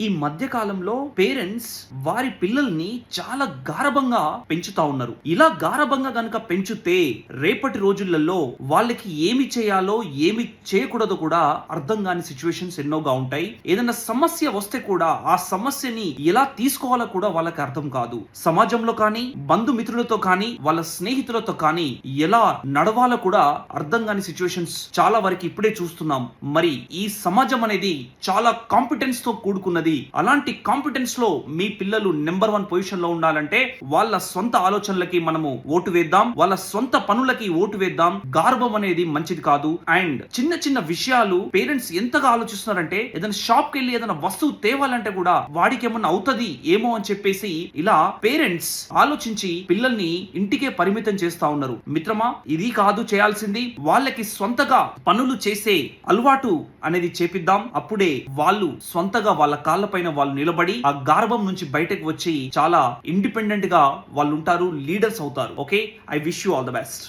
ఈ మధ్య కాలంలో పేరెంట్స్ వారి పిల్లల్ని చాలా గారభంగా పెంచుతా ఉన్నారు. ఇలా గారభంగా గనక పెంచితే రేపటి రోజులలో వాళ్ళకి ఏమి చేయాలో ఏమి చేయకూడదో కూడా అర్థం కాని సిచ్యువేషన్స్ ఎన్నోగా ఉంటాయి. ఏదైనా సమస్య వస్తే కూడా ఆ సమస్యని ఎలా తీసుకోవాలో కూడా వాళ్ళకి అర్థం కాదు. సమాజంలో కానీ బంధుమిత్రులతో కానీ వాళ్ళ స్నేహితులతో కానీ ఎలా నడవాలో కూడా అర్థం కాని సిచ్యువేషన్స్ చాలా వరకు ఇప్పుడే చూస్తున్నాం. మరి ఈ సమాజం అనేది చాలా కాంపిటెన్స్తో కూడుకున్నది. అలాంటి కాంపిటెన్స్లో మీ పిల్లలు నెంబర్ వన్ పొజిషన్లో ఉండాలంటే వాళ్ళ సొంత ఆలోచనలకి మనము ఓటు వేద్దాం వాళ్ళ సొంత పనులకి ఓటు వేద్దాం. గార్భం అనేది మంచిది కాదు. అండ్ చిన్న చిన్న విషయాలు పేరెంట్స్ ఎంతగా ఆలోచిస్తున్నారంటే ఏదైనా షాప్కి వెళ్ళి ఏదైనా వస్తువు తేవాలంటే కూడా వాడికి ఏమన్నా అవుతుంది ఏమో అని చెప్పేసి ఇలా పేరెంట్స్ ఆలోచించి పిల్లల్ని ఇంటికే పరిమితం చేస్తా ఉన్నారు. మిత్రమా ఇది కాదు చేయాల్సింది. వాళ్ళకి సొంతగా పనులు చేసే అలవాటు అనేది చేపిద్దాం. అప్పుడే వాళ్ళు సొంతగా వాళ్ళ కాళ్ళపైన వాళ్ళు నిలబడి ఆ గార్భం నుంచి బయటకు వచ్చి చాలా ఇండిపెండెంట్గా వాళ్ళు ఉంటారు లీడర్స్ అవుతారు. Okay I wish you all the best